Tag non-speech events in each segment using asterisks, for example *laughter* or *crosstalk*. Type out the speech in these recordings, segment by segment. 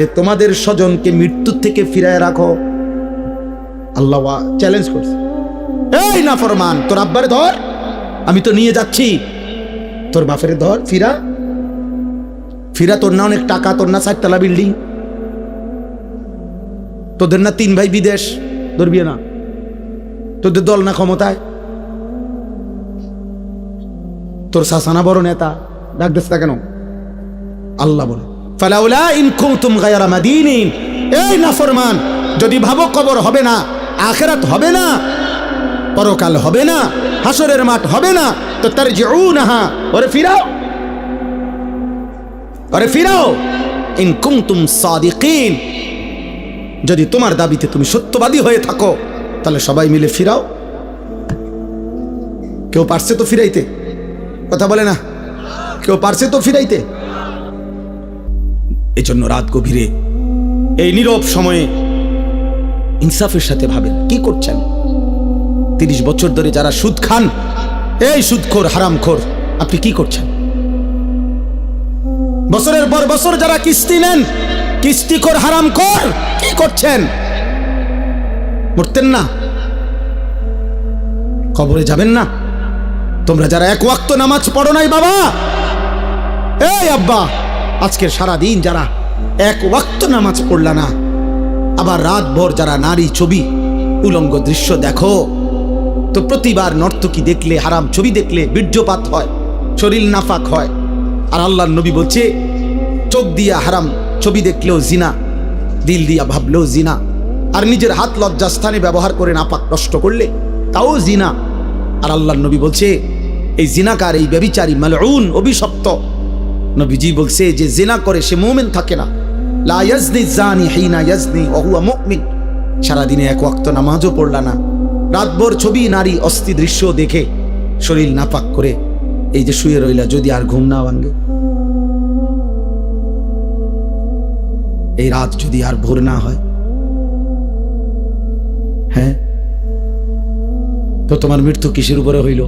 যে তোমাদের স্বজনকে মৃত্যুর থেকে ফিরায় রাখো। আল্লাহ চ্যালেঞ্জ করছে। এই না ফরমান তোর আব্বারে ধর। আমি তো নিয়ে যাচ্ছি। তোর বাপের ধর, ফিরা। ফিরা, তোর না অনেক টাকা, তোর না চারতলা বিল্ডিং। তোদের না তিন ভাই বিদেশ ধরবি না। তোদের দল না ক্ষমতায়। তোর শাসানা বড় নেতা ডাক না কেন? আল্লাহ বলে। ফালাউলা ইন কুনতুম গায়রা মাদিনিন। এই নাফরমান, যদি ভাবো কবর হবে না, আখেরাত হবে না, পরকাল হবে না, হাসরের মাঠ হবে না, তো তার জিউনাহা ওরে ফিরাও। আরে ফিরাও। ইন কুনতুম সাদিকিন, যদি তোমার দাবিতে তুমি সত্যবাদী হয়ে থাকো, তাহলে সবাই মিলে ফিরাও। কেউ পারছে তো ফিরাইতে? কথা বলে না। কেউ পারছে তো ফিরাইতে? এই জন্য রাত গভীরে এই নীরব সময়ে ইনসাফের সাথে ভাবেন, কি করছেন? তিরিশ বছর ধরে যারা সুদ খান, এই সুদখোর, হারামখোর, আপনি কি করছেন? বছরের পর বছর যারা কিস্তি নেন, কিস্তিখোর, হারামখোর, কি করছেন? মরতেন না। কবরে যাবেন না। তোমরা যারা এক ওয়াক্ত নামাজ পড়ো নাই বাবা, এই আব্বা আজকের সারা দিন যারা এক ওয়াক্ত নামাজ পড়লা না, আবার রাত ভর যারা নারী ছবি, উলঙ্গ দৃশ্য দেখো, তো প্রতিবার নর্তকী দেখলে, হারাম ছবি দেখলে বীর্যপাত হয়, শরীর নাফাক হয়। আর আল্লাহর নবী বলছে, চোখ দিয়া হারাম ছবি দেখলেও জিনা, দিল দিয়া ভাবলেও জিনা। আর নিজের হাত লজ্জা স্থানে ব্যবহার করে নাপাক নষ্ট করলে, তাও জিনা। আর আল্লাহর নবী বলছে, এই জিনাকার, এই ব্যবিচারী মালউন, অভিশপ্ত। নবীজি বলছে যে জিনা করে, সে মোমেন থাকে না। লা ইয়াজনি জানি হিনা ইয়াজনি, ওহুয়া মুমিন। সারাদিনে এক ওয়াক্ত নামাজও পড়লা না। রাতভর ছবি, নারী, অস্থি দৃশ্য দেখে শরীর নাপাক করে এই যে শুয়ে রইলা, যদি আর ঘুম না ভাঙ্গে এই রাত যদি আর ভোর না হয় হ্যাঁ? তো তোমার মৃত্যু কিসের উপরে হইল?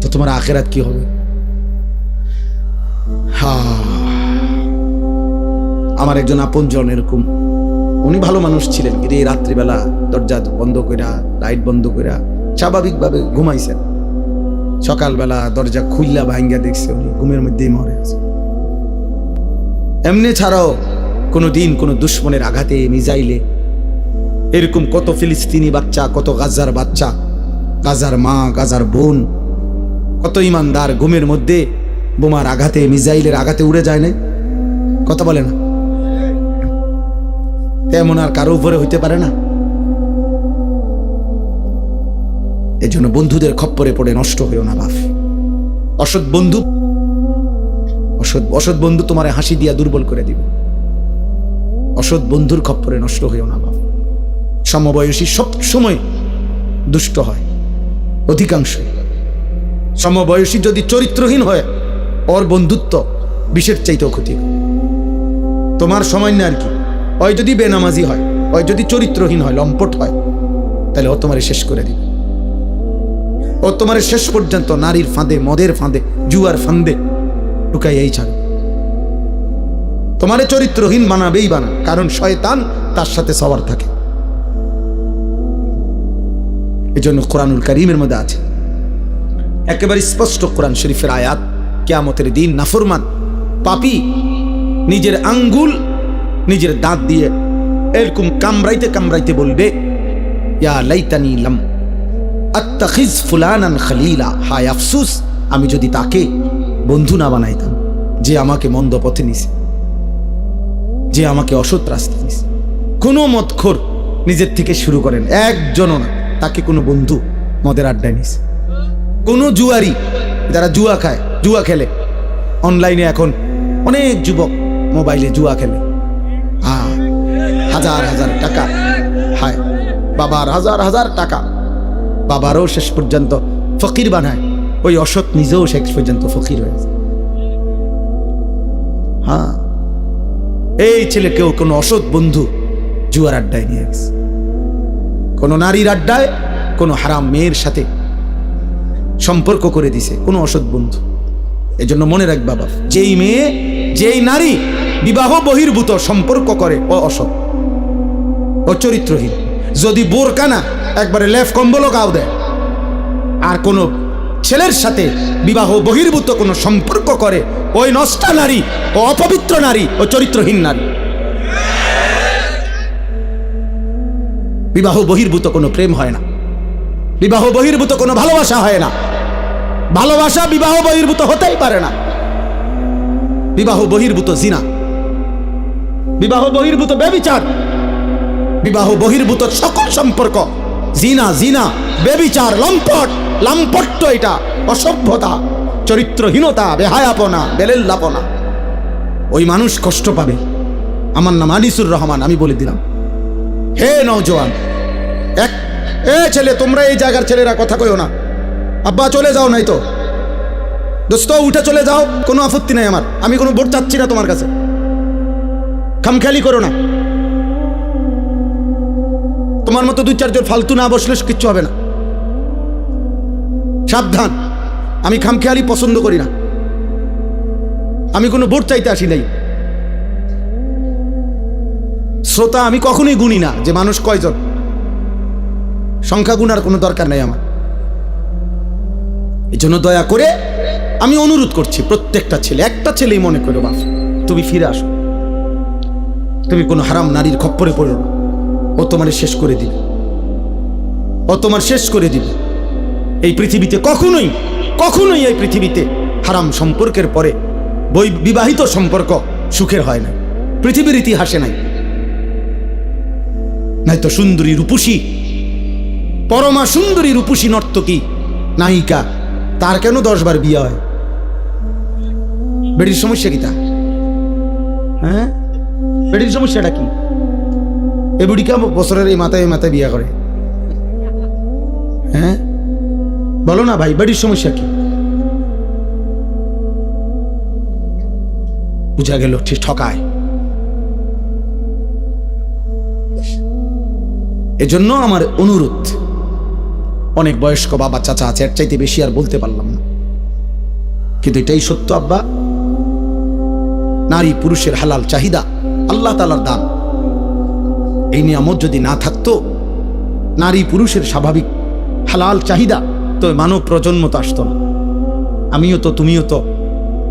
তো তোমার আখেরাত কি হবে? আমার একজন আপনজন এরকম। উনি ভালো মানুষ ছিলেন। এই রাত্রিবেলা দরজা বন্ধ কইরা, লাইট বন্ধ কইরা স্বাভাবিকভাবে ঘুমাইছেন। সকালবেলা দরজা খুললা ভাঙ্গা দেখছে উনি, ঘুমের মধ্যেই মরে আছে। এমনি ছাড়াও কোনো দিন কোনো দুশ্মনের আঘাতে মিজাইলে। এরকম কত ফিলিস্তিনি বাচ্চা, কত গাজার বাচ্চা, গাজার মা, গাজার বোন, কত ইমানদার, ঘুমের মধ্যে বোমার আঘাতে মিজাইলের আঘাতে উড়ে যায় না কথা বলে না। তেমন আর কারও উপরে হইতে পারে না। এই জন্য বন্ধুদের খপ্পরে পড়ে নষ্ট হইও না, বাপ। অসৎ বন্ধু অসৎ অসৎ বন্ধু তোমার হাসি দিয়া দুর্বল করে দিবে। অসৎ বন্ধুর খপ্পরে নষ্ট হইও না, বাপ। সমবয়সী সব সময় দুষ্ট হয় অধিকাংশ সমবয়সী যদি চরিত্রহীন হয় ওর বন্ধুত্ব বিষের চাইতেও ক্ষতি তোমার সময় না আর কি। ওই যদি বেনামাজি হয়, ওই যদি চরিত্রহীন হয়, লম্পট হয়, তাহলে ও তোমারে শেষ করে দিবে। ও তোমার শেষ পর্যন্ত নারীর ফাঁদে, মদের ফাঁদে, জুয়ার ফাঁদে ঢুকাই এই ছাড়। তোমারে চরিত্রহীন বানাবেই বানা, কারণ শয়তান তার সাথে সবার থাকে। এই জন্য কোরআনুল করিমের মধ্যে আছে, একেবারে স্পষ্ট কোরআন শরীফের আয়াত কেয়ামতের দিন নাফরমান। পাপি, নিজের আঙ্গুল, নিজের দাঁত দিয়ে এরকম কামড়াইতে কামড়াইতে বলবে, ইয়া খালিলা। হায় আফসুস, আমি যদি তাকে বন্ধু না বানাইতাম, যে আমাকে মন্দ পথে নিছে, যে আমাকে অসৎ রাস্তা নিছে। কোনো মতখোর নিজের থেকে শুরু করেন, একজনও না, তাকে কোনো বন্ধু মদের আড্ডায় নিছে। কোনো জুয়ারি যারা জুয়া খায় জুয়া খেলে। অনলাইনে এখন অনেক যুবক মোবাইলে জুয়া খেলে। হ্যাঁ হাজার হাজার টাকা। হায়, বাবার হাজার হাজার টাকা। বাবারও শেষ পর্যন্ত ফকির বানায়। ওই অসৎ নিজেও শেষ পর্যন্ত ফকির হয়েছে হ্যাঁ এই ছেলেকেও কোনো অসৎ বন্ধু জুয়ার আড্ডায় নিয়ে গেছে। কোনো নারীর আড্ডায় কোনো হারাম মেয়ের সাথে সম্পর্ক করে দিছে কোনো অসৎ বন্ধু। এজন্য মনে রাখ বাবা, যেই মেয়ে, যেই নারী বিবাহ বহির্ভূত সম্পর্ক করে, ও অসৎ, ও চরিত্রহীন। যদি বোরকা না একবারে লেফ কম্বলও গাও দেয়, আর কোনো ছেলের সাথে বিবাহ বহির্ভূত কোনো সম্পর্ক করে, ওই নষ্টা নারী, ও অপবিত্র নারী, ও চরিত্রহীন নারী। বিবাহ বহির্ভূত কোনো প্রেম হয় না। বিবাহ বহির্ভূত কোনো ভালোবাসা হয় না। ভালোবাসা বিবাহ বহির্ভূত হতেই পারে না। বিবাহ বহির্ভূত জিনা। বিবাহ বহির্ভূত ব্যবিচার। বিবাহ বহির্ভূত সকল সম্পর্ক। জিনা জিনা বেবিচার লম্পট, লাম্পট্য এটা, অসভ্যতা, চরিত্রহীনতা, বেহায়াপনা, বেলেল্লাপনা। ওই মানুষ কষ্ট পাবে। আমার নাম আনিসুর রহমান, আমি বলে দিলাম। হে নওজোয়ান, এক এ ছেলে, তোমরা এই জায়গার ছেলেরা কথা কইও না। আব্বা, চলে যাও নাই তো। দোস্ত, উঠে চলে যাও, কোনো আপত্তি নাই আমার। আমি কোনো ভোট চাচ্ছি না তোমার কাছে। খামখেয়ালি করো না। তোমার মতো দুই চারজন ফালতু না বসলে কিচ্ছু হবে না। সাবধান। আমি খামখেয়ালি পছন্দ করি না। আমি কোনো ভোট চাইতে আসি নাই। শ্রোতা, আমি কখনোই গুনি না যে মানুষ কয়জন। সংখ্যা গুনার কোনো দরকার নেই আমার। এই জন্য দয়া করে আমি অনুরোধ করছি প্রত্যেকটা ছেলে, একটা ছেলেই মনে করো বাপ, তুমি ফিরে আসো। তুমি কোনো হারাম নারীর খপ্পরে পড়ো না। ও তোমার শেষ করে দিবে। ও তোমার শেষ করে দিবে। এই পৃথিবীতে কখনোই কখনোই এই পৃথিবীতে হারাম সম্পর্কের পরে বই, বিবাহিত সম্পর্ক সুখের হয় না। পৃথিবীর ইতিহাসে নাই। নাই তো সুন্দরী রূপসী, পরমা সুন্দরী রূপসী নর্তকী, নায়িকা তার কেন দশবার বিয়ে হয়? বেডির সমস্যা কি তা হ্যাঁ? বেডির সমস্যাটা কি? এ বুড়িকা বছরের এই মাথায় এই মাথায় বিয়ে করে? হ্যাঁ? বলো না ভাই বেডির সমস্যা কি? বুঝা গেল ঠিক ঠকায়। এজন্য আমার অনুরোধ। অনেক বয়স্ক বাবা, চাচা আছে, এর চাইতে বেশি আর বলতে পারলাম না। কিন্তু এটাই সত্য, আব্বা। নারী পুরুষের হালাল চাহিদা, আল্লাহ তালার দান। এই নিয়ামত যদি না থাকতো, নারী পুরুষের স্বাভাবিক হালাল চাহিদা, তো মানব প্রজন্ম তো আসতো না। আমিও তো, তুমিও তো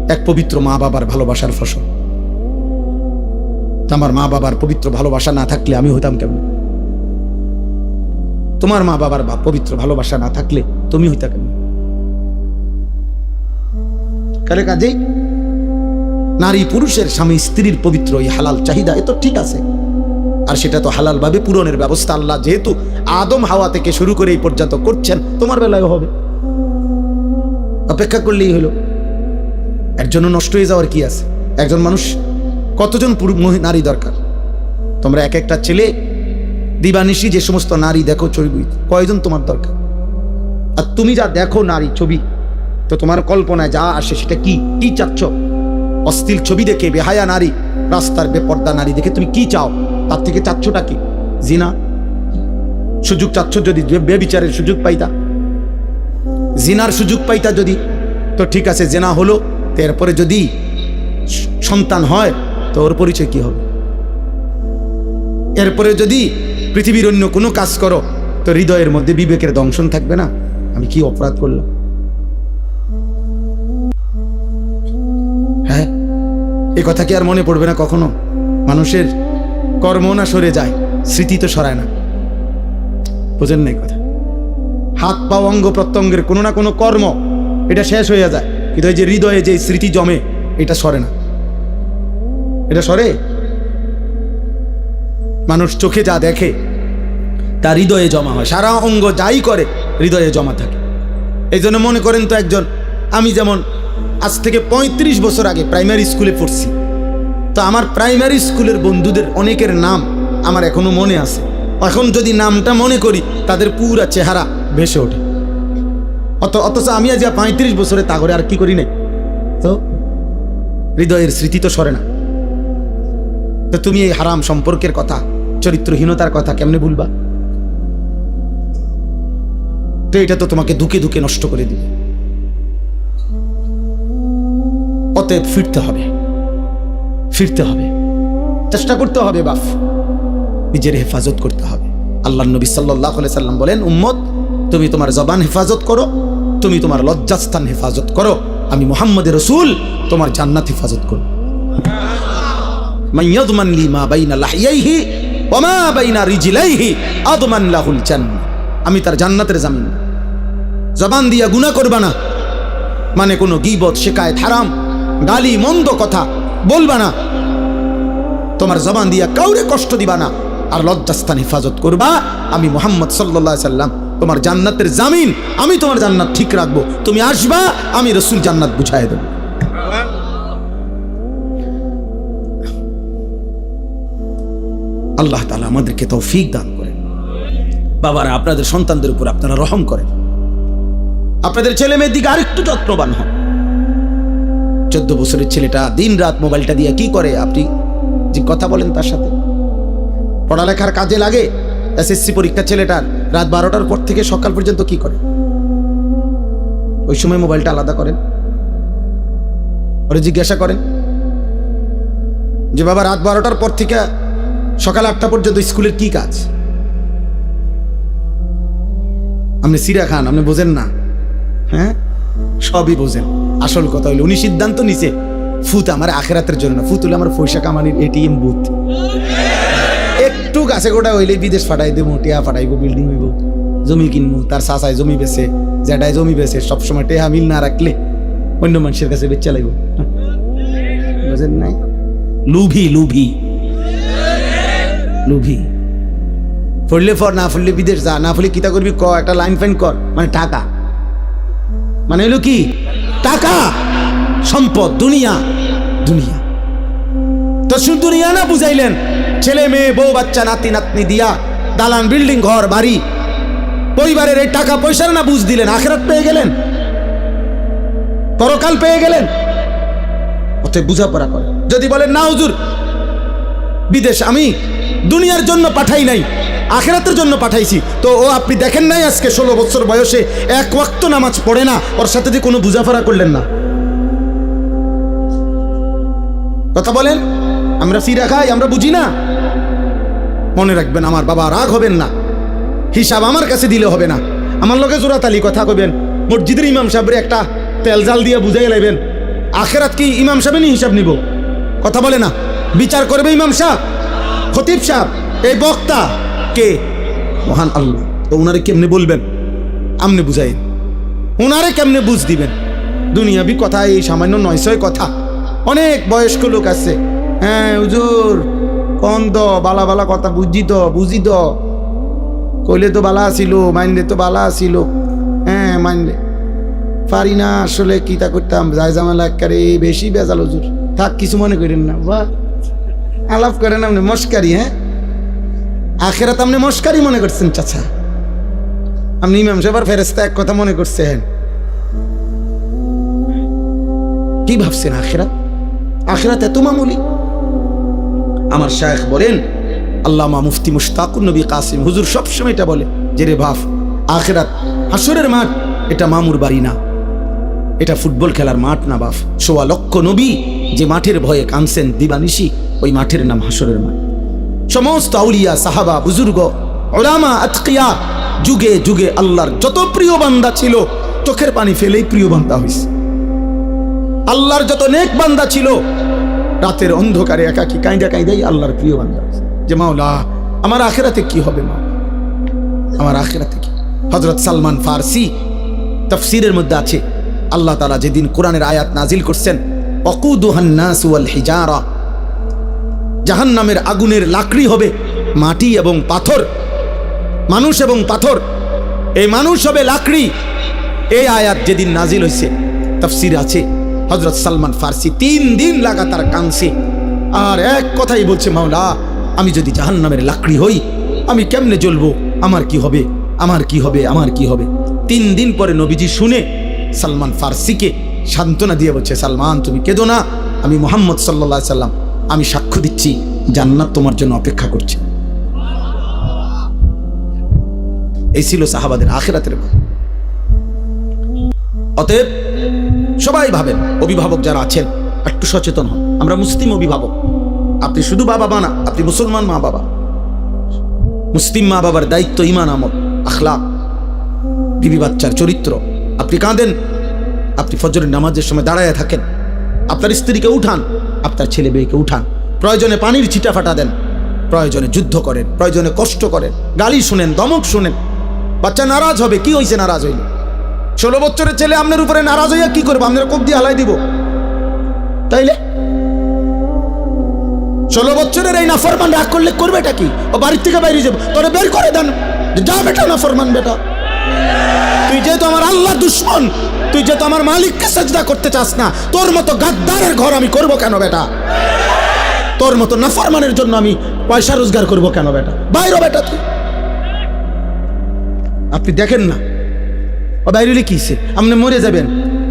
এক পবিত্র মা বাবার ভালোবাসার ফসল। আমার মা বাবার পবিত্র ভালোবাসা না থাকলে আমি হইতাম কেমন? তোমার মা বাবার বা পবিত্র ভালোবাসা না থাকলে তুমি হইতা কেন কাজেই? নারী পুরুষের স্বামী স্ত্রীর পবিত্র এই হালাল চাহিদা, এ তো ঠিক আছে। আর সেটা তো হালাল ভাবে পূরণের ব্যবস্থা আল্লাহ যেহেতু আদম হাওয়া থেকে শুরু করে এই পর্যন্ত করছেন, তোমার বেলায় হবে। অপেক্ষা করলেই হলো। এর জন্য নষ্ট হয়ে যাওয়ার কি আছে? একজন মানুষ কতজন নারী দরকার? তোমরা এক একটা ছেলে দিবানিশি যে সমস্ত নারী দেখো ছবি, কয়জন তোমার দরকার? আর তুমি যা দেখো নারী ছবি, তো তোমার কল্পনায় যা আসে সেটা কি? কি চাচ্ছ? অস্থির ছবি দেখে বেহায়া নারী, রাস্তার বেপর্দা নারী দেখে তুমি কি চাও? তার থেকে চাচ্ছটা কি? জিনা? সুযোগ চাচ্ছ যদি বেবিচারের সুযোগ পাইতা। জিনার সুযোগ পাইতা যদি, তো ঠিক আছে, জেনা হলো, তো এরপরে যদি সন্তান হয়, তো ওর পরিচয় কি হবে? এরপরে যদি পৃথিবীর অন্য কোনো কাজ করো, তো হৃদয়ের মধ্যে বিবেকের দংশন থাকবে না। আমি কি অপরাধ করলাম? হ্যাঁ এ কথা কি আর মনে পড়বে না কখনো? মানুষের কর্ম না সরে যায়, স্মৃতি তো সরায় না। বোঝেন না কথা। হাত, পা, অঙ্গ প্রত্যঙ্গের কোনো না কোনো কর্ম, এটা শেষ হয়ে যায়। কিন্তু এই যে হৃদয়ে যে স্মৃতি জমে, এটা সরে না। এটা সরে? মানুষ চোখে যা দেখে, তা হৃদয়ে জমা হয়। সারা অঙ্গ যাই করে, হৃদয়ে জমা থাকে। এই জন্য মনে করেন তো একজন, আমি যেমন আজ থেকে ৩৫ বছর আগে প্রাইমারি স্কুলে পড়ছি, তো আমার প্রাইমারি স্কুলের বন্ধুদের অনেকের নাম আমার এখনও মনে আছে। এখন যদি নামটা মনে করি, তাদের পুরা চেহারা ভেসে ওঠে। অত, অথচ আমি আজ পঁয়ত্রিশ বছরে তা করে আর কি করি নাই? তো হৃদয়ের স্মৃতি তো সরে না। তো তুমি এই হারাম সম্পর্কের কথা চরিত্রহীনতার কথা কেমনে ভুলবা? তো এটা তো তোমাকে দুকে দুকে নষ্ট করে দিবে। অতএব ফিরতে হবে। ফিরতে হবে। চেষ্টা করতে হবে বাফ। নিজের হেফাজত করতে হবে। আল্লাহ নবী সাল্লাহ সাল্লাম বলেন, উম্মত, তুমি তোমার জবান হেফাজত করো, তুমি তোমার লজ্জাস্থান হেফাজত করো। আমি মোহাম্মদ রসুল, তোমার জান্নাত হেফাজত করো মা বাইনা লাহিয়াইহি বাইনা রিজিলাইহি আমি তার জান্নাতের জামিন। জবান দিয়া গুণা করবা না। মানে কোনো গিবত শেখায় থারাম গালি, মন্দ কথা বলবা না। তোমার জবান দিয়া কাউরে কষ্ট দিবা না। আর লজ্জাস্থান হেফাজত করবা। আমি মোহাম্মদ সাল্লা সাল্লাম, তোমার জান্নাতের জামিন, আমি তোমার জান্নাত ঠিক রাখব। তুমি আসবা, আমি রসুল জান্নাত বুঝাই দেবো। আল্লাহ তালা আমাদেরকে তৌফিক দান করেন। বাবারা, আপনাদের সন্তানদের উপর আপনারা রহম করেন। আপনাদের ছেলে মেয়ের দিকে আরেকটু যত্নবান হন। চোদ্দ বছরের ছেলেটা দিন রাত মোবাইলটা দিয়ে কি করে? আপনি যে কথা বলেন তার সাথে। পড়ালেখার কাজে লাগে। এসএসসি পরীক্ষা ছেলেটার রাত বারোটার পর থেকে সকাল পর্যন্ত কি করে? ওই সময় মোবাইলটা আলাদা করেন। ওরে জিজ্ঞাসা করেন যে, বাবা, রাত বারোটার পর থেকে সকাল আটটা পর্যন্ত স্কুলের কি কাজ? আপনি সিরা খান, আপনি বোঝেন না। হ্যাঁ? সবই বোঝেন। আসল কথা হইল উনি সিদ্ধান্ত নিছে, ফুত আমার আখেরাতের জন্য না, ফুত হলে আমার পয়সা কামানির এটিএম বুথ। একটু গাছে গোটা হইলে বিদেশ ফাটাই দেবো টিয়া ফাটাইবো, বিল্ডিং হইব, জমি কিনবো, তার সাসায় জমি বেছে জেটায় জমি বেছে, সবসময় টেহা মিল না রাখলে অন্য মানুষের কাছে বেচা লাগবো। বুঝেন নাই? লুভি লুভি। লুভি। পড়লে ফর না পড়লে বিদেশ যা, না পড়লে কিতা করবি ক, একটা লাইন ফাইন কর মানে টাকা। মানে হলো কি? টাকা। সম্পদ, দুনিয়া। দুনিয়া। তো শুধু দুনিয়া না বুঝাইলেন, ছেলে, মেয়ে, বউ, বাচ্চা, নাতি, নাতনি দিয়া দালান, বিল্ডিং, ঘর, বাড়ি, পরিবারের এই টাকা পয়সার না বুঝ দিলেন, আখেরাত পেয়ে গেলেন? পরকাল পেয়ে গেলেন? ওতে বুঝাপড়া করে যদি বলেন, না হুজুর, বিদেশ আমি দুনিয়ার জন্য পাঠাই নাই, আখেরাতের জন্য পাঠাইছি। তো ও আপনি দেখেন নাই আজকে ষোলো বছর বয়সে এক ওয়াক্ত নামাজ পড়ে না, ওর সাথে যে কোনো বুঝাফারা করলেন না। কথা বলেন, আমরা ফিরা খাই, আমরা বুঝি না। মনে রাখবেন, আমার বাবা রাগ হবেন না। হিসাব আমার কাছে দিলে হবে না। আমার লোকে জোরাতালি কথা কবেন মসজিদের ইমাম সাহেবের একটা তেল জাল দিয়ে বুঝাই লাইবেন, আখেরাত কি ইমাম সাহেবেরই হিসাব নিব? কথা বলে না, বিচার করবে ইমাম সাহেব। খতিব সাহেব, এই বক্তা কে? মহান আল্লাহ, তো ওনারে কেমনে বলবেন? আমনে বুঝাইন ওনারে কেমনে বুঝ দিবেন? দুনিয়াবি কথা এই সামান্য নয়শয় কথা। অনেক বয়স্ক লোক আছে। হ্যাঁ হুজুর কন দ, বালা বালা কথা বুঝি তো বুঝি তো কইলে তো বালা আসিল মাইনলে তো বালা আসিল হ্যাঁ মাইনলে। পারি না আসলে কিতা করতাম যাই জামালা একারে বেশি বেজাল হুজুর। থাক, কিছু মনে করেন না। বাহ। আলাপ করেন, আপনি মস্কারি হ্যাঁ? আখেরাত আপনি মস্কারি মনে করছেন, চাচা। আপনি ইমাম সাহেবার ফেরেস্তা এক কথা মনে করছেন। কি ভাবছেন আখেরাত? আখেরাত এত মামুলি? আমার শায়েখ বলেন, আল্লামা মুফতি মুশতাকুর নবী কাসিম হুজুর সবসময় এটা বলে, যে রে ভাব আখেরাত হাসরের মাঠ, এটা মামুর বাড়ি না। এটা ফুটবল খেলার মাঠ না বাফ সোয়া লক্ষ নবী যে মাঠের ভয়ে কানছেন দিবানিশি ওই মাঠের নাম হাসরের মাঠ। সমস্ত আউলিয়া, সাহাবা, বুজুর্গ, ওলামা, আতকিয়া, যুগে যুগে আল্লাহর যত প্রিয় বান্দা ছিল, চোখের পানি ফেলেই প্রিয় বান্দা হইছে। আল্লাহর যত নেক বান্দা ছিল, রাতের অন্ধকারে একাকি কাঁদা কাঁদাই আল্লাহর প্রিয় বান্দা। যে মাওলা, আমার আখেরাতে কি হবে মা? আমার আখেরাতে কি? হজরত সালমান ফারসি তফসিরের মধ্যে আছে, আল্লাহ তালা যেদিন কোরআনের আয়াত নাজিল করছেন অকুদুহান্নাস ওয়াল হিজারা জাহান্নামের আগুনের লাকড়ি হবে মাটি এবং পাথর। মানুষ এবং পাথর। এই মানুষ হবে লাকড়ি। এই আয়াত যেদিন নাজিল হয়েছে, তফসির আছে হজরত সালমান ফার্সি তিন দিন লাগাতার কানছে আর এক কথাই বলছে, মাওলা, আমি যদি জাহান্নামের লাকড়ি হই, আমি কেমনে জ্বলবো? আমার কি হবে? আমার কি হবে? আমার কি হবে? তিন দিন পরে নবীজি শুনে সালমান ফার্সিকে সান্ত্বনা দিয়ে বলছে, সালমান, তুমি কেঁদো না। আমি মোহাম্মদ সাল্লা সাল্লাম আমি সাক্ষ্য দিচ্ছি, জান্নাত তোমার জন্য অপেক্ষা করছে। এই ছিল সাহাবাদের আখেরাতের। অতএব সবাই ভাবেন, অভিভাবক যারা আছেন, একটু সচেতন হন। আমরা মুসলিম অভিভাবক। আপনি শুধু বাবা মা না, আপনি মুসলমান মা বাবা। মুসলিম মা বাবার দায়িত্ব ইমান আমল, আখলাক, বিবি বাচ্চার চরিত্র। আপনি কাঁদেন, আপনি ফজরের নামাজের সময় দাঁড়ায় থাকেন। আপনার স্ত্রীকে উঠান আপনার ছেলে মেয়েকে উঠান। প্রয়োজনে পানির ছিটা ফাটা দেন। প্রয়োজনে যুদ্ধ করেন। প্রয়োজনে কষ্ট করেন। গালি শুনেন, দমক শুনেন। বাচ্চা নারাজ হবে, কি হয়েছে নারাজ হইল? ষোলো বছরের ছেলে আপনার উপরে নারাজ হইয়া কি করব? আপনার কোপ দিয়ে হালাই দিব। তাইলে? ষোলো বছরের এই নাফরমান রাগ করলে করবে এটা কি? ও বাড়ির থেকে বাইরে যাব। তোরে বের করে দেন। যা বেটা নাফরমান বেটা। তুই যেহেতু আমার আল্লাহ দুশ্মন তুই যেহেতু আমার মালিককে সাজদা করতে চাস না, তোর মতো গাদ্দারের ঘর আমি করব কেন বেটা? তোর মতো নাফরমানের জন্য আমি পয়সা রোজগার করব কেন বেটা? বাইরে বেটা তুই। আপনি দেখেন না। ও বাইরে কিসে আপনি মরে যাবেন।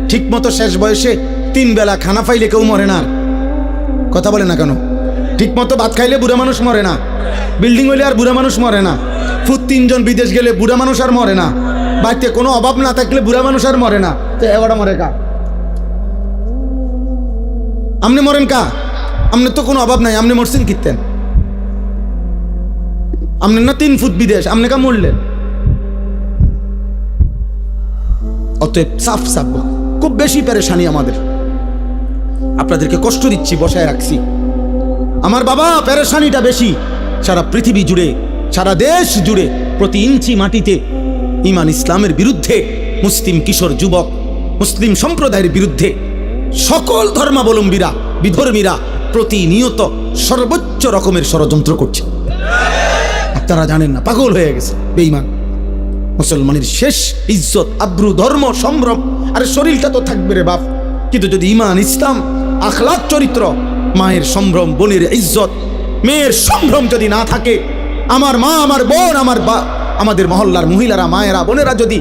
ঠিক মতো শেষ বয়সে তিন বেলা খানা পাইলে কেউ মরে না। কথা বলে না কেন? ঠিক মতো ভাত খাইলে বুড়া মানুষ মরে না। বিল্ডিং হইলে আর বুড়া মানুষ মরে না। ফুট তিনজন বিদেশ গেলে বুড়া মানুষ আর মরে না। বাড়িতে কোনো অভাব না থাকলে বুড়া মানুষ আর মরে না। তো এগারোটা মরে কা। আপনি মরেন কা? আপনি তো কোনো অভাব নাই আপনি মরছেন কিতেন আপনি না তিন ফুট বিদেশ আপনি কা মরলেন। অতএব সাফ সাফ খুব বেশি পেরেশানি আমাদের। আপনাদেরকে কষ্ট দিচ্ছি, বসায় রাখছি। আমার বাবা পেরেশানিটা বেশি, সারা পৃথিবী জুড়ে, সারা দেশ জুড়ে, প্রতি ইঞ্চি মাটিতে ইমান ইসলামের বিরুদ্ধে, মুসলিম কিশোর যুবক, মুসলিম সম্প্রদায়ের বিরুদ্ধে সকল ধর্মাবলম্বীরা, বিধর্মীরা প্রতিনিয়ত সর্বোচ্চ রকমের ষড়যন্ত্র করছে। আপনারা জানেন না, পাগল হয়ে গেছে, বেঈমান। মুসলমানের শেষ ইজ্জত, আব্রু, ধর্ম, সম্ভ্রম, আরে শরীরটা তো থাকবে রে বাপ। কিন্তু যদি ইমান, ইসলাম আখলাক চরিত্র, মায়ের সম্ভ্রম, বোনের ইজ্জত, মেয়ের সম্ভ্রম যদি না থাকে, আমার মা, আমার বোন, আমার বা আমাদের মহল্লার মহিলারা, মায়েরা, বোনেরা যদি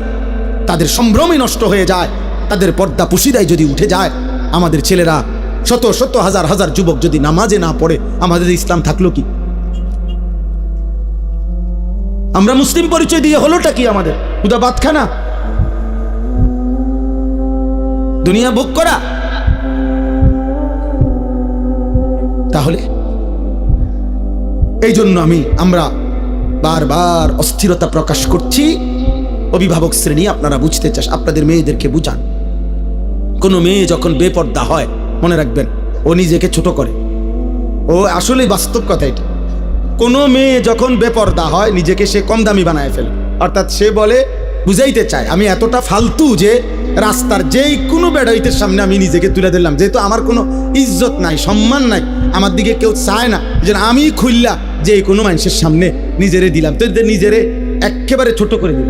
তাদের সম্ভ্রমই নষ্ট হয়ে যায়, তাদের পর্দা পুশিদায় যদি উঠে যায়, আমাদের ছেলেরা শত শত হাজার হাজার যুবক যদি নামাজে না পড়ে, আমাদের ইসলাম থাকল কি? আমরা মুসলিম পরিচয় দিয়ে হলোটা কি আমাদের? উদা বাদ খানা দুনিয়া ভোগ করা? তাহলে? এই জন্য আমি, আমরা বারবার অস্থিরতা প্রকাশ করছি। অভিভাবক শ্রেণি, আপনারা বুঝতে চাস, আপনাদের মেয়েদেরকে বুঝান। কোনো মেয়ে যখন বেপর্দা হয়, মনে রাখবেন, ও নিজেকে ছোট করে। ও আসলে বাস্তব কথা এটা। কোনো মেয়ে যখন বেপর্দা হয়, নিজেকে সে কম দামি বানায় ফেলে। অর্থাৎ সে বলে, বুঝাইতে চায়, আমি এতটা ফালতু যে রাস্তার যেই কোনো বেড়াইতের সামনে আমি নিজেকে তুলে দিলাম যেহেতু আমার কোনো ইজ্জত নাই, সম্মান নাই, আমার দিকে কেউ চায় না। যে আমি খুললা যে কোনো মানুষের সামনে নিজেরে দিলাম। তোদের নিজেরে একেবারে ছোট করে দিল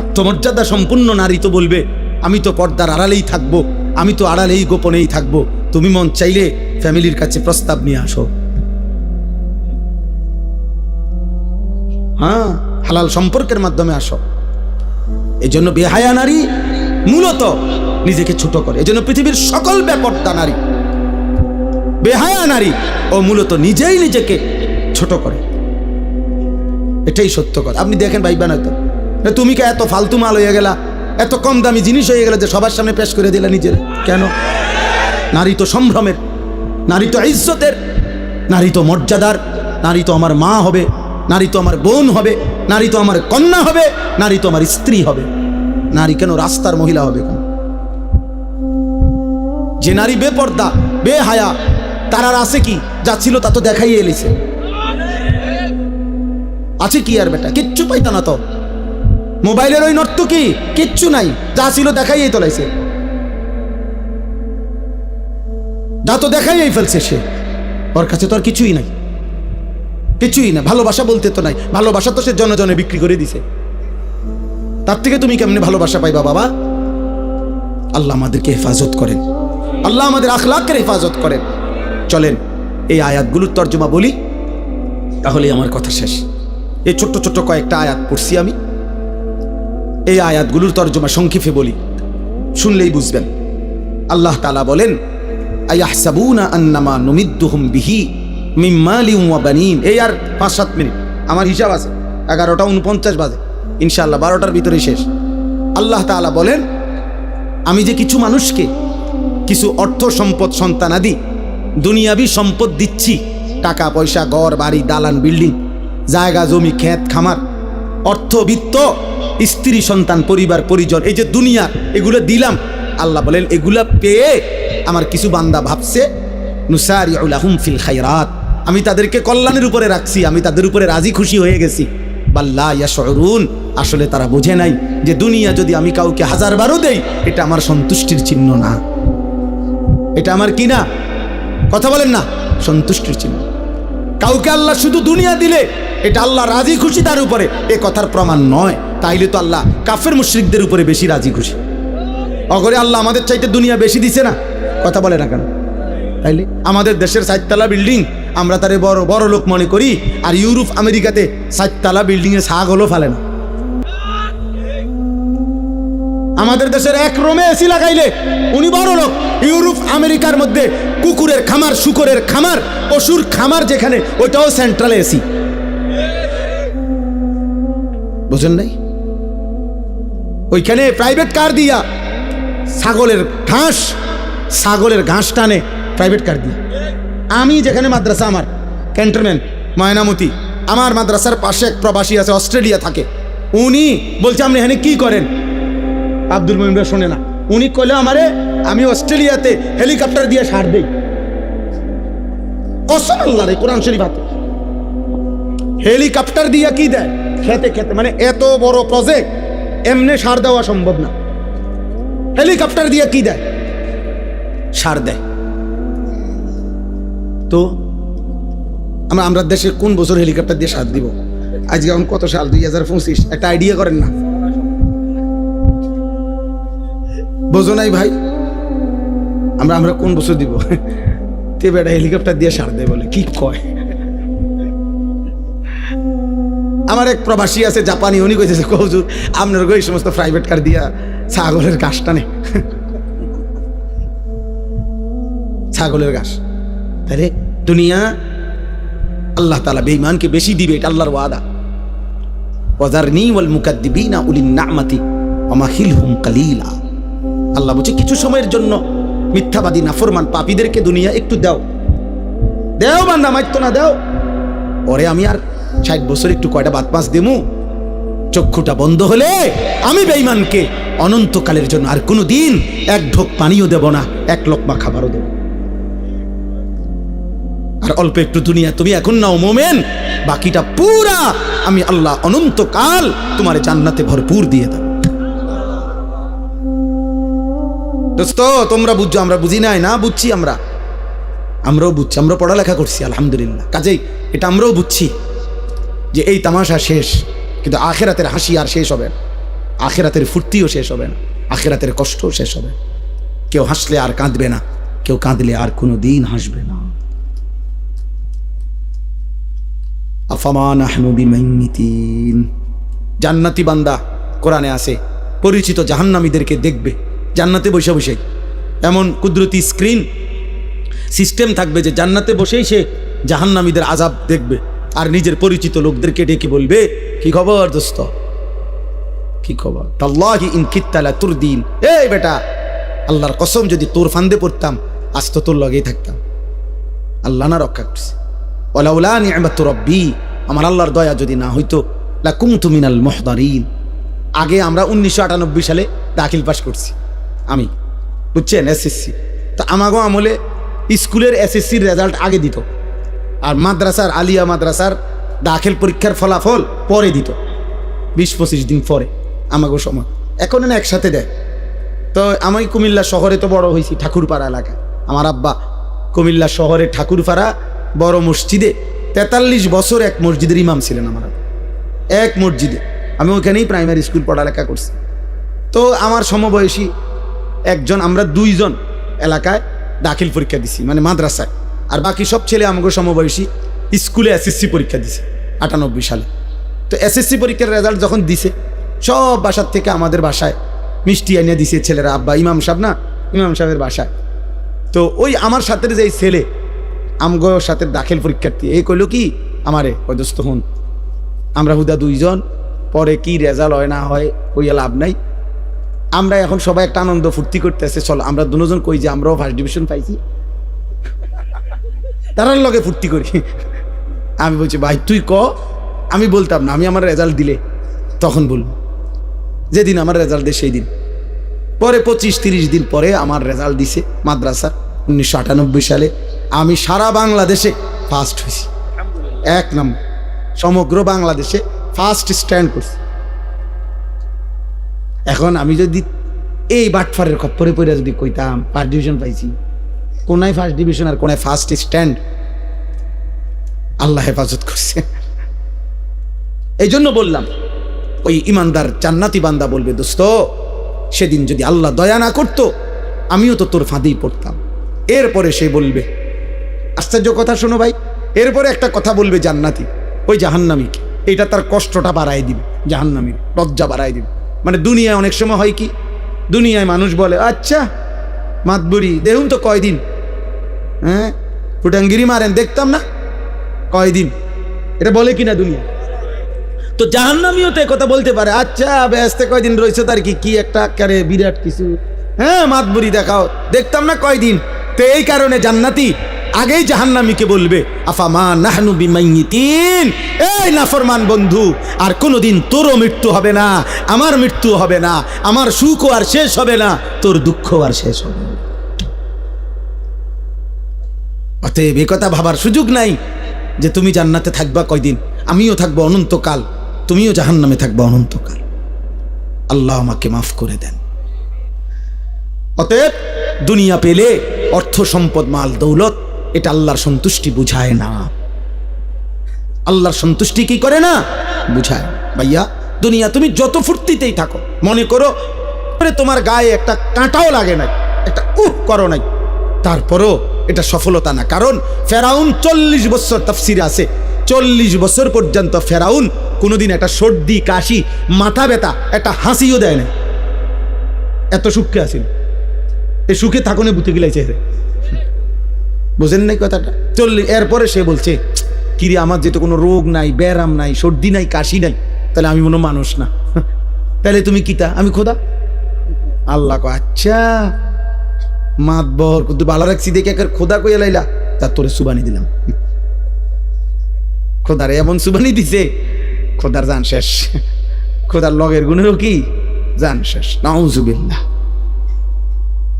আত্মমর্যাদা সম্পূর্ণ নারী তো বলবে, আমি তো পর্দার আড়ালেই থাকব, আমি তো আড়ালেই গোপনেই থাকব। তুমি মন চাইলে ফ্যামিলির কাছে প্রস্তাব নিয়ে আসো। হ্যাঁ হালাল সম্পর্কের মাধ্যমে আসো। এই জন্য বেহায়া নারী মূলত নিজেকে ছোট করে। এই জন্য পৃথিবীর সকল ব্যাপারটা নারী। বেহায়া নারী ও মূলত নিজেই নিজেকে ছোট করে। এটাই সত্য কথা। আপনি দেখেন ভাইবা নয়তো না তুমি কে এত ফালতু মাল হয়ে গেলা? এত কম দামি জিনিস হয়ে গেল যে সবার সামনে পেশ করে দিলা নিজের? কেন? নারী তো সম্ভ্রমের, নারী তো ইজ্জতের, নারী তো মর্যাদার, নারী তো আমার মা হবে, নারী তো আমার বোন হবে, নারী তো আমার কন্যা হবে, নারী তো আমার স্ত্রী হবে। নারী কেন রাস্তার মহিলা হবে কেন? যে নারী বেপর্দা, বেহায়া, তার আর আছে কি? যা ছিল তা তো দেখাই এলিছে। আছে কি আর বেটা? কিচ্ছু পাইতা না তো। মোবাইলের ওই নর্ত কি? কিচ্ছু নাই। যা ছিল দেখাইই তোলাইছে যা তো দেখাইই ফেলছে সে। ওর কাছে তো আর কিছুই নাই। কিছুই না ভালোবাসা বলতে তো নাই। ভালোবাসা তো সে জনে জনে বিক্রি করে দিছে। তার থেকে তুমি কেমনে ভালোবাসা পাইবা বাবা? আল্লাহ আমাদেরকে হেফাজত করেন। আল্লাহ আমাদের আখলাকের হেফাজত করেন। চলেন, এই আয়াতগুলোর তর্জমা বলি। তাহলেই আমার কথা শেষ। এই ছোট্ট ছোট্ট কয়েকটা আয়াত পড়ছি আমি। এই আয়াতগুলোর তর্জমা সংক্ষেপে বলি। শুনলেই বুঝবেন। আল্লাহ তালা বলেন, আয়াহসাবুনা আন্নামা নুমিদ্দুহুম বিহি মিম্মালি ওয়া বানিন। এই আর পাঁচ সাত মিনিট। আমার হিসাব আছে, এগারোটা উনপঞ্চাশ বাজে। ইনশাআল্লাহ বারোটার ভিতরে শেষ। আল্লাহ তাআলা বলেন, আমি যে কিছু মানুষকে কিছু অর্থ সম্পদ সন্তানাদি, দুনিয়াবি সম্পদ দিচ্ছি, টাকা পয়সা, ঘর, বাড়ি, দালান, বিল্ডিং জায়গা, জমি, ক্ষেত, খামার অর্থবিত্ত স্ত্রী, সন্তান, পরিবার, পরিজন, এই যে দুনিয়া, এগুলো দিলাম। আল্লাহ বলেন, এগুলা পেয়ে আমার কিছু বান্দা ভাবছে নুসারি ফিল খাইরাত আমি তাদেরকে কল্যাণের উপরে রাখছি, আমি তাদের উপরে রাজি খুশি হয়ে গেছি। বাল্লা ইয়াশরুন আসলে তারা বোঝে নাই যে দুনিয়া যদি আমি কাউকে হাজার বারও দেই, এটা আমার সন্তুষ্টির চিহ্ন না। এটা আমার কি না? কথা বলেন না, সন্তুষ্টির চিহ্ন। কাউকে আল্লাহ শুধু দুনিয়া দিলে, এটা আল্লাহ রাজি খুশি তার উপরে। এ কথার প্রমাণ নয়। তাইলে তো আল্লাহ কাফের মুশ্রিকদের উপরে বেশি রাজি খুশি। অগরে আল্লাহ আমাদের চাইতে দুনিয়া বেশি দিছে না? কথা বলে না কেন? তাইলে আমাদের দেশের সাততলা বিল্ডিং, আমরা তারে বড় বড় লোক মনে করি, আর ইউরোপ, আমেরিকাতে সাততলা বিল্ডিংয়ে শাক হলো ফেলে না। আমাদের দেশের এক রোমে এসি লাগাইলে উনি বড় লোক। ইউরোপ, আমেরিকার মধ্যে কুকুরের খামার, শুকরের খামার, পশুর খামার যেখানে, ওইটাও সেন্ট্রালে এসি। বুঝেন নাই? ওইখানে প্রাইভেট কার দিয়া ছাগলের ঘাস ছাগলের ঘাস টানে প্রাইভেট কার দিয়া। আমি যেখানে মাদ্রাসা, আমার ক্যান্টনমেন্ট, ময়নামতি, আমার মাদ্রাসার পাশে এক প্রবাসী আছে, অস্ট্রেলিয়া থাকে। উনি বলছে, আপনি এখানে কি করেন? আব্দুল মহিমরা শোনে না। উনি কইলে, আমারে, আমি অস্ট্রেলিয়াতে হেলিকপ্টার দিয়ে সার দেই। কসম রে কোরআন শরীফ হাতে। হেলিকপ্টার দিয়ে কি দেয়? খেতে খেতে। মানে এত বড় প্রজেক্ট এমনি সার দেওয়া সম্ভব না। হেলিকপ্টার দিয়ে কি দেয়? সার দেয়। তো, আমরা আমরা দেশে কোন বছর হেলিকপ্টার দিয়ে সার দিব? আজকে এখন কত সাল? দুই হাজার পঁচিশ। একটা আইডিয়া করেন না? বোঝো নাই ভাই। আমরা আমরা কোন বছর দিব? তে বেটা হেলিকপ্টার দিয়ে সার দেয় বলে, কি কয়? আমার এক প্রবাসী আছে জাপানি, উনি কইতেছে কৌজুর আপনার এই সমস্ত প্রাইভেট কার দিয়া ছাগলের ঘাস টানে। ছাগলের ঘাস। তাহলে দুনিয়া আল্লাহ তালা বেঈমানকে বেশি দিবে, এটা আল্লাহর ওয়াদা। ওয়াজারনি ওয়াল মুকাদ্দিবিনা উলিন নামাতি ওমাহিলহুম কালিলা। আল্লাহ বলছে, কিছু সময়ের জন্য মিথ্যাবাদী না নাফরমান পাপীদেরকে দুনিয়া একটু দাও। দেও বান্দা মাইতো না, দাও। পরে আমি আর ষাট বছর একটু কয়টা বাদ পাঁচ দেমু। চক্ষুটা বন্ধ হলে আমি বেঈমানকে অনন্তকালের জন্য আর কোনো দিন এক ঢোক পানিও দেব না, এক লোকমা খাবারও দেব আর অল্প একটু দুনিয়া তুমি এখন নাও, মোমেন। বাকিটা পুরা আমি আল্লাহ অনন্তকাল তোমার জান্নাতে ভরপুর দিয়ে দেব। দোস্ত, তোমরা বুঝছ, আমরা বুঝি নাই না, বুঝছি আমরা। আমরাও বুঝছি আমরা পড়ালেখা করছি, আলহামদুলিল্লাহ। কাজেই এটা আমরাও বুঝছি যে এই তামাশা শেষ, কিন্তু আখেরাতের হাসি আর শেষ হবে না। আখেরাতের ফুর্তিও শেষ হবে না, আখেরাতের কষ্টও শেষ হবে কেউ হাসলে আর কাঁদবে না, কেউ কাঁদলে আর কোনো দিন হাসবে না। আফামান জান্নাতি বান্দা কোরআনে আছে, পরিচিত জাহান্নামীদেরকে দেখবে। জান্নাতে বসে বসেই এমন কুদরতি স্ক্রিন সিস্টেম থাকবে যে জান্নাতে বসেই সে জাহান্নামীদের আজাব দেখবে আর নিজের পরিচিত লোকদেরকে ডেকে বলবে, কি খবর দোস্ত? কি খবর? তাল্লাহি ইন কিত্তালা তোর দিন এই বেটা, আল্লাহর কসম যদি তোর ফান্দে পড়তাম, আজ তো তোর লগেই থাকতাম। আল্লাহ না রক্ষা করছে। ওলাউলা নিয়ামত রব্বি, আমার আল্লাহর দয়া যদি না হইতো লা কুমতু মিনাল মুহদারিন। আগে আমরা উনিশশো আটানব্বই সালে দাখিল পাস করছি। আমি। বুঝছেন এসএসসি তো আমাগো আমলে স্কুলের এসএসসির রেজাল্ট আগে দিত আর মাদ্রাসার আলিয়া মাদ্রাসার দাখিল পরীক্ষার ফলাফল পরে দিত, বিশ পঁচিশ দিন পরে আমাগো সময়। এখন না একসাথে দেয়। তো আমি কুমিল্লা শহরে তো বড় হয়েছি ঠাকুরপাড়া এলাকায় আমার আব্বা কুমিল্লা শহরে ঠাকুরপাড়া বড় মসজিদে তেতাল্লিশ বছর এক মসজিদের ইমাম ছিলেন আমার এক মসজিদে। আমি ওখানেই প্রাইমারি স্কুল পড়ালেখা করছি। তো আমার সমবয়সী একজন, আমরা দুইজন এলাকায় দাখিল পরীক্ষা দিছি মানে মাদ্রাসায়। আর বাকি সব ছেলে আমাকে সমবয়সী স্কুলে এসএসসি পরীক্ষা দিছে, আটানব্বই সালে। তো এসএসসি পরীক্ষার রেজাল্ট যখন দিছে, সব বাসার থেকে আমাদের বাসায় মিষ্টি আনিয়ে দিছে ছেলেরা, আব্বা, ইমাম সাহেব না? ইমাম সাহেবের বাসায়। তো ওই আমার সাথে যে ছেলে, আমগো সাথে দাখিল পরীক্ষার্থী, এই কইল কি, আমারে ওই দোস্ত হন। আমরা হুদা দুইজন, পরে কি রেজাল্ট হয় না হয় ওই লাভ নাই। আমরা এখন সবাই একটা আনন্দ ফুর্তি করতেছে, চলো, আমরা দুজন কই যে আমরাও ফার্স্ট ডিভিশন পাইছি। তারার লগে ফুর্তি করি। আমি বলছি, ভাই, তুই ক? আমি বলতাম না, আমি আমার রেজাল্ট দিলে, তখন বলব। যেদিন আমার রেজাল্ট দেয় সেই দিন। পরে পঁচিশ তিরিশ দিন পরে আমার রেজাল্ট দিছে মাদ্রাসা, উনিশশো আটানব্বই সালে। আমি সারা বাংলাদেশে ফার্স্ট হয়েছি। এক নম্বর। সমগ্র বাংলাদেশে ফার্স্ট স্ট্যান্ড করছি। এখন আমি যদি এই বাটফারের খপ্পরে পড়ে যদি কইতাম ফার্স্ট ডিভিশন পাইছি। কোনায় ফার্স্ট ডিভিশন আর কোনায় ফার্স্ট স্ট্যান্ড আল্লাহ হেফাজত করছে। এই জন্য বললাম, ওই ইমানদার জান্নাতি বান্দা বলবে, দোস্ত, সেদিন যদি আল্লাহ দয়া না করতো, আমিও তো তোর ফাঁদেই পড়তাম। এরপরে সে বলবে, আশ্চর্য কথা শোনো ভাই, এরপরে একটা কথা বলবে জান্নাতি, ওই জাহান্নামীকে। এটা তার কষ্টটা বাড়াই দিবে, জাহান্নামীর লজ্জা বাড়াই দিবে। মানে দুনিয়ায় অনেক সময় হয় কি? দুনিয়ায় মানুষ বলে আচ্ছা মাতবুরি, দেখুন তো কয়দিন। হ্যাঁ? ফুটাঙ্গিরি মারেন, দেখতাম না? কয়দিন? এটা বলে কিনা দুনিয়া? তো জাহান্নামিও তো কথা বলতে পারে আচ্ছা ব্যস্তে কয়দিন রয়েছে তার কি কি একটা কারে বিরাট কিছু? হ্যাঁ মাতবুরি দেখাও, দেখতাম না কয়দিন? তো এই কারণে জান্নাতি আগেই জাহান্নামীকে বলবে, আফামা নাহনু বিমাইতিন এই নাফরমান বন্ধু, আর কোনোদিন তোরও মৃত্যু হবে না, আমার মৃত্যু হবে না, আমার সুখও আর শেষ হবে না, তোর দুঃখ আর শেষ হবে অতএব এ কথা ভাবার সুযোগ নাই যে তুমি জান্নাতে থাকবা কয়দিন, আমিও থাকব অনন্তকাল, তুমিও জাহান্নামে থাকবা অনন্তকাল। আল্লাহ আমাকে মাফ করে দেন। অতএব দুনিয়া পেলে অর্থ সম্পদ, মাল, দৌলত এটা আল্লাহর সন্তুষ্টি বুঝায় না। আল্লাহর সন্তুষ্টি কি করে না? বুঝায়। ভাইয়া, দুনিয়া তুমি যত ফুর্তিতেই থাকো, মনে করো তোমার গায়ে একটা কাঁটাও লাগে নাই, একটা উহ করো নাই। তারপরও এটা সফলতা না, কারণ ফেরাউন চল্লিশ বছর তাফসিরে আছে। চল্লিশ বছর পর্যন্ত ফেরাউন কোনোদিন একটা সর্দি, কাশি, মাথা ব্যথা, একটা হাসিও দেয় না এত সুখে আসিল এই সুখে থাকুনে বুতে গিলাইছে। বুঝেন নাই কথাটা? চল্লিশ এরপরে সে বলছে কিরে আমার যেটা কোনো রোগ নাই ব্যারাম নাই সর্দি নাই কাশি নাই তাহলে আমি মনে মানুষ না। *laughs* তাহলে তুমি কিতা আমি খোদা। আল্লাহ কয়, আচ্ছা মাতবর কিন্তু বালা রাখছি দেখে একের খোদা কইয়া লাইলা তার তোরে সুবানি দিলাম। *laughs* খোদারে এমন সুবানি দিছে খোদার জান শেষ। *laughs* খোদার লগের গুণেরও কি? জান শেষ। নাউজুবিল্লাহ।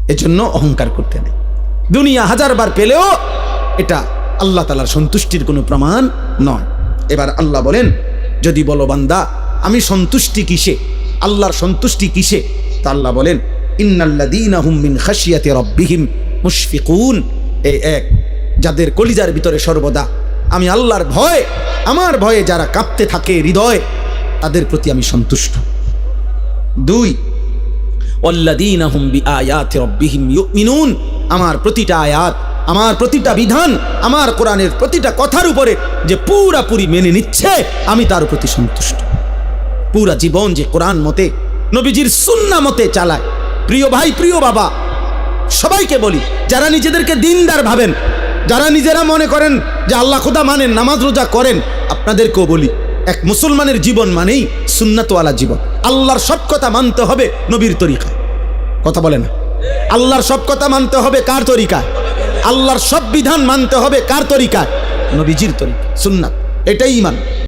এজন্য অহংকার করতে নেই। দুনিয়া হাজারবার পেলেও এটা আল্লাহ তালার সন্তুষ্টির কোনো প্রমাণ নয়। এবার আল্লাহ বলেন, যদি বলো বান্দা, আমি সন্তুষ্টি কিসে? আল্লাহর সন্তুষ্টি কিসে? তা আল্লাহ বলেন খাশিয়াতি রাব্বিহিম মুশফিকুন। এই এক, যাদের কলিজার ভিতরে সর্বদা আমি আল্লাহর ভয়, আমার ভয়ে যারা কাঁপতে থাকে হৃদয়, তাদের প্রতি আমি সন্তুষ্ট। দুই আয়াত মিনুন আমার প্রতিটা আয়াত, আমার প্রতিটা বিধান, আমার কোরআনের প্রতিটা কথার উপরে যে পুরাপুরি মেনে নিচ্ছে, আমি তার প্রতি সন্তুষ্ট। পুরা জীবন যে কোরআন মতে, নবীজির সুন্না মতে চালায়। প্রিয় ভাই, প্রিয় বাবা, সবাইকে বলি, যারা নিজেদেরকে দিনদার ভাবেন, যারা নিজেরা মনে করেন যে আল্লাহ খোদা মানেন, নামাজ রোজা করেন, আপনাদেরকেও বলি এক মুসলমানের জীবন মানেই সুন্নাতওয়ালা জীবন। আল্লাহর সব কথা মানতে হবে নবীর তরিকা কথা বলে না। আল্লাহর সব কথা মানতে হবে কার তরিকা আল্লাহর সব বিধান মানতে হবে কার তরিকা নবীজির তরিকা সুন্নাত। এটাই ইমান